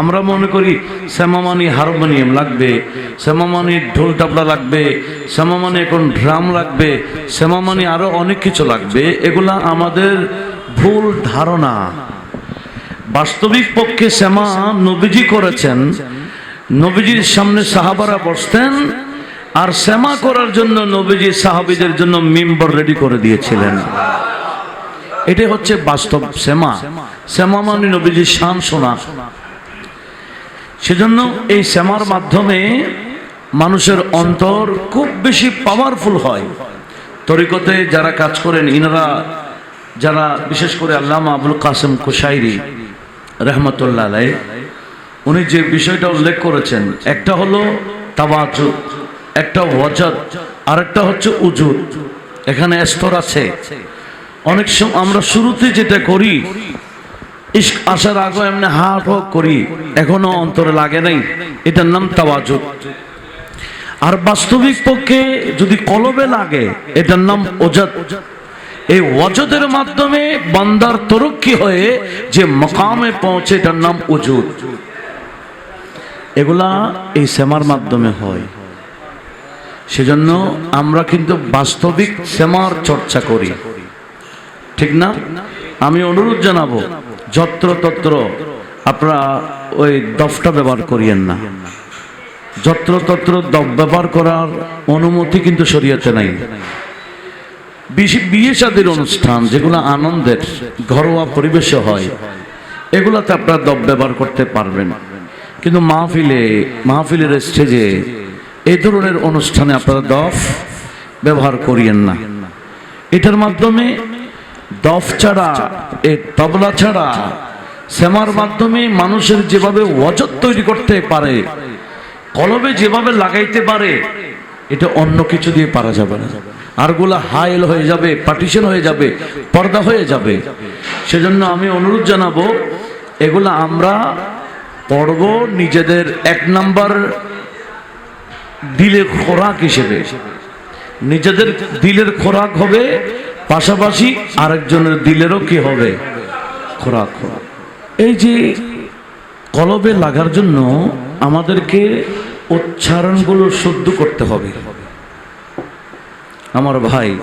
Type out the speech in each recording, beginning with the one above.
আমরা মনে করি শ্যামামানি হারমোনিয়াম লাগবে শ্যামামানি ঢোল টাবলা লাগবে, শ্যামামানি এখন ড্রাম লাগবে, শ্যামামানি আরও অনেক কিছু লাগবে, এগুলা আমাদের ভুল ধারণা। বাস্তবিক পক্ষে শ্যামা নবীজি করেছেন, নবীজির সামনে সাহাবারা বসতেন, আর শ্যামা করার জন্য নবীজি সাহাবিদের জন্য মিম্বর রেডি করে দিয়েছিলেন। এটাই হচ্ছে বাস্তব শ্যামা। শ্যামা মানে নবীজির শান শোনা। সেজন্য এই শ্যামার মাধ্যমে মানুষের অন্তর খুব বেশি পাওয়ারফুল হয়। তরিকতে যারা কাজ করেন, ইনারা যারা বিশেষ করে আল্লামা আবুল কাসেম কুশাইরি রহমতুল্লাহ উনি যে বিষয়টা উল্লেখ করেছেন, একটা হলো তাবাজু একটা ওয়াজাদ আর একটা হচ্ছে উজুদ। এখানে স্তর আছে। অনেক সময় আমরা শুরুতে যেটা করি ইস্ক আসার আগে এমনি হাট হোক করি, এখনও অন্তরে লাগে নাই। এটার নাম তাওয়াজুদ। আর বাস্তবিক পক্ষে যদি কলবে লাগে, এটার নাম ওজাদ। এই ওয়াজদের মাধ্যমে বান্দার তরক্কি হয়ে যে মকামে পৌঁছে, এটার নাম উজুদ এগুলা এই সেমার মাধ্যমে হয়। সেজন্য আমরা কিন্তু বাস্তবিক সেমার চর্চা করি। ঠিক না? আমি অনুরোধ জানাব যত্র তত্র আপনারা ওই দফটা ব্যবহার করিয়েন না। যত্র তত্র দফ ব্যবহার করার অনুমতি কিন্তু সরিয়েছে নাই। বিয়ে শাদীর অনুষ্ঠান, যেগুলো আনন্দের, ঘরোয়া পরিবেশে হয়, এগুলাতে আপনারা দব ব্যবহার করতে পারবেন। কিন্তু মাহফিলে, মাহফিলের স্টেজে এই ধরনের অনুষ্ঠানে আপনারা দফ ব্যবহার করিয়েন না। এটার মাধ্যমে দফ ছাড়া, এ তবলা ছাড়া, শ্যামার মাধ্যমে মানুষের যেভাবে ওয়াজত তৈরি করতে পারে কলবে যেভাবে লাগাইতে পারে, এটা অন্য কিছু দিয়ে পারা যাবে না। আরগুলা হাইল হয়ে যাবে, পার্টিশন হয়ে যাবে, পর্দা হয়ে যাবে। সেজন্য আমি অনুরোধ জানাব, এগুলা আমরা পড়ব নিজেদের এক নাম্বার দিলের খোরাক হিসেবে। নিজেদের দিলের খোরাক হবে পাশাপাশি আরেকজনের দিলেরও কি হবে? খোরাক হবে। এই যে কলবে লাগার জন্য আমাদেরকে উচ্চারণগুলো শুদ্ধ করতে হবে। আমার ভাই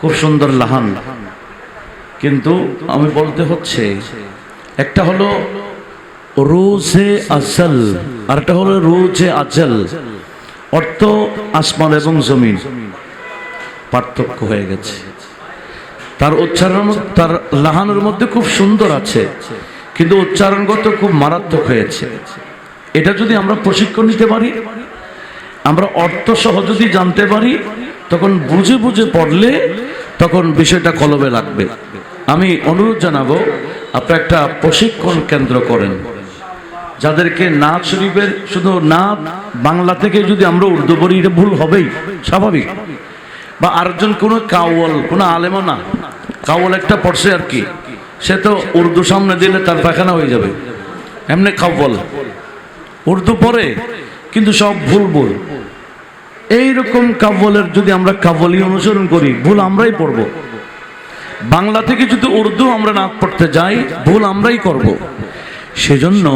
খুব সুন্দর লাহান। কিন্তু আমি বলতে হচ্ছে, একটা হলো রোজে আজল আর একটা হলো রোজে আজল। অর্থ আসমান এবং জমিন। পার্থক্য হয়ে গেছে। তার উচ্চারণ তার লাহানের মধ্যে খুব সুন্দর আছে, কিন্তু উচ্চারণগত খুব মারাত্মক হয়েছে। এটা যদি আমরা প্রশিক্ষণ নিতে পারি, আমরা অর্থ সহ যদি জানতে পারি, তখন বুঝে বুঝে পড়লে তখন বিষয়টা কলবে লাগবে। আমি অনুরোধ জানাব আপনারা একটা প্রশিক্ষণ কেন্দ্র করেন। যাদেরকে নাচ শরীফের শুধু নাচ বাংলা থেকে যদি আমরা উর্দু পড়ি এটা ভুল হবেই, স্বাভাবিক। বা আরেকজন কোনো কাওয়াল, কোনো আলেমও না। কাওয়াল একটা পড়ছে আর কি। সে তো উর্দু সামনে দিলে তার পায়খানা হয়ে যাবে। এমনি কাওয়াল উর্দু পড়ে, কিন্তু সব ভুল ভুল। এইরকম কাব্বলের যদি আমরা কাব্বলি অনুসরণ করি, ভুল আমরাই পড়ব। বাংলা থেকে যদি উর্দু আমরা না পড়তে যাই, ভুল আমরাই করব। সেজন্য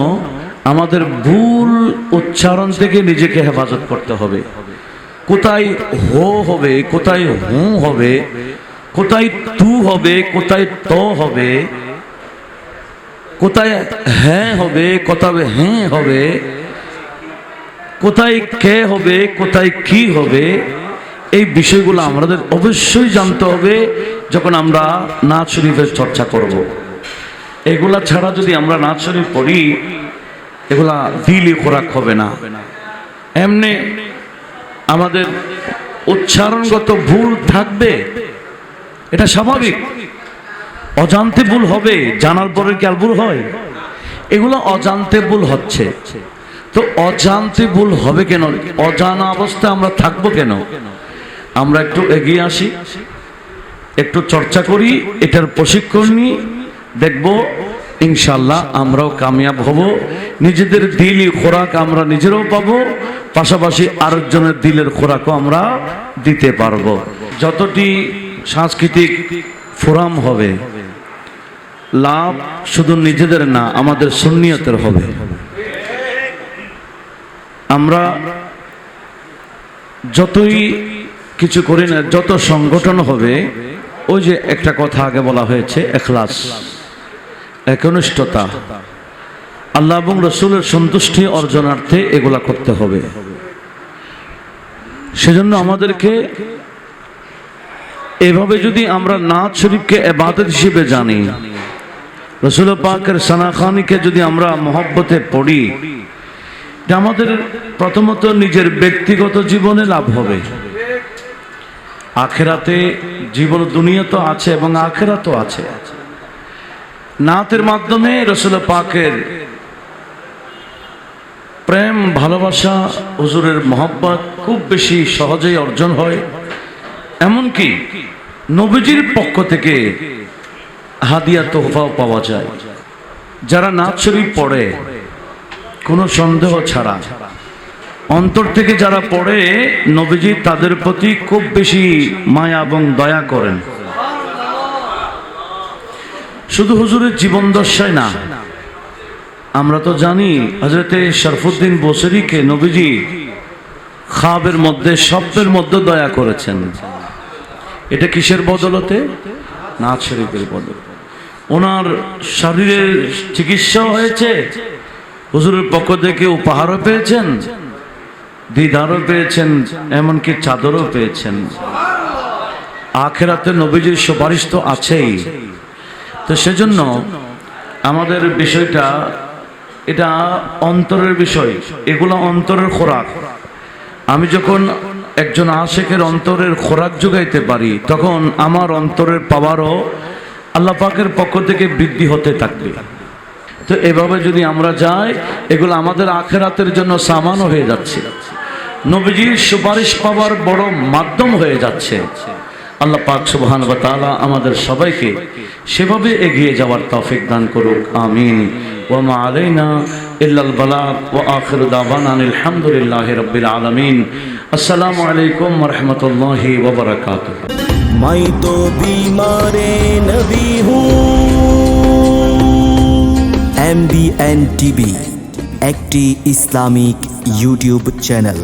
আমাদের ভুল উচ্চারণ থেকে নিজেকে হেফাজত করতে হবে। কোথায় হো হবে, কোথায় হু হবে কোথায় তু হবে, কোথায় ত হবে, কোথায় হ্যাঁ হবে, কোথায় হ্যাঁ হবে, কোথায় কে হবে, কোথায় কি হবে, এই বিষয়গুলো আমাদের অবশ্যই জানতে হবে যখন আমরা নাচ শরীফের চর্চা করব। এগুলা ছাড়া যদি আমরা নাচ শরীফ পড়ি, এগুলা দিলে খোরাক হবে না এমনি আমাদের উচ্চারণগত ভুল থাকবে এটা স্বাভাবিক। অজান্তে ভুল হবে, জানার পরে কি আর ভুল হয়? এগুলো অজান্তে ভুল হচ্ছে। তো অজান্তে ভুল হবে কেন? অজানা অবস্থায় আমরা থাকব কেন? আমরা একটু এগিয়ে আসি, একটু চর্চা করি, এটার প্রশিক্ষণ নিই, দেখব ইনশাল্লাহ আমরাও কামিয়াব হব। নিজেদের দিলই খোরাক আমরা নিজেরাও পাবো, পাশাপাশি আরেকজনের দিলের খোরাকও আমরা দিতে পারব। যতটি সাংস্কৃতিক ফোরাম হবে। লাভ শুধু নিজেদের না, আমাদের সুন্নিয়তের হবে। আমরা যতই কিছু করি না, যত সংগঠন হবে, ওই যে একটা কথা আগে বলা হয়েছে, এখলাস, একনিষ্ঠতা। আল্লাহ এবং রসুলের সন্তুষ্টি অর্জনার্থে এগুলা করতে হবে। সেজন্য আমাদেরকে এভাবে যদি আমরা নাচ শরীফকে এবাদত হিসেবে জানি, রসুল পাকের সানাখানিকে যদি আমরা মহব্বতে পড়ি আমাদের প্রথমত নিজের ব্যক্তিগত জীবনে লাভ হবে। আখেরাতে জীবন দুনিয়া তো আছে এবং আখেরা তো আছে। নাতের মাধ্যমে রসুল পাকের প্রেম, ভালোবাসা, হুজুরের মহব্বত খুব বেশি সহজেই অর্জন হয়। এমনকি নবীজির পক্ষ থেকে হাদিয়া তোহফাও পাওয়া যায়। যারা নাচ শরীফ পড়ে, কোনো সন্দেহ ছাড়া। অন্তর থেকে যারা পড়ে, নবীজি তাদের প্রতি খুব বেশি মায়া এবং দয়া করেন। শুধু হুজুরের জীবন দশায় না, আমরা তো জানি হজরতে শরফুদ্দিন বসরিকে নবীজি খাবের মধ্যে স্বপ্নের মধ্যে দয়া করেছেন। এটা কিসের বদলতে? না শরীফের বদল। ওনার শরীরের চিকিৎসা হয়েছে। হুজুরের পক্ষ থেকে উপহারও পেয়েছেন, দিদারও পেয়েছেন, এমনকি চাদরও পেয়েছেন। আখেরাতে নবীজির সুপারিশ তো আছেই। তো সেজন্য আমাদের বিষয়টা, এটা অন্তরের বিষয়, এগুলো অন্তরের খোরাক। আমি যখন একজন আশেকের অন্তরের খোরাক যোগাইতে পারি, তখন আমার অন্তরের পাওয়ারও আল্লাহ পাকের পক্ষ থেকে বৃদ্ধি হতে থাকবে। তো এভাবে যদি আমরা যাই, এগুলো আমাদের আখেরাতের জন্য সামানও হয়ে যাচ্ছে। নবীজির সুপারিশ পাওয়ার বড় মাধ্যম হয়ে যাচ্ছে। আল্লাহ পাক সুবহান বা তালা আমাদের সবাইকে সেভাবে এগিয়ে যাওয়ার তফিক দান করুক, আমিন। ওয়া মা আলাইনা ইল্লাল বালাত ওয়া আখিরু দাওয়ানা আলহামদুলিল্লাহি রাব্বিল আলামিন। আসসালামু আলাইকুম ওয়া রাহমাতুল্লাহি ওয়া একটি ইসলামিক ইউটিউব চ্যানেল।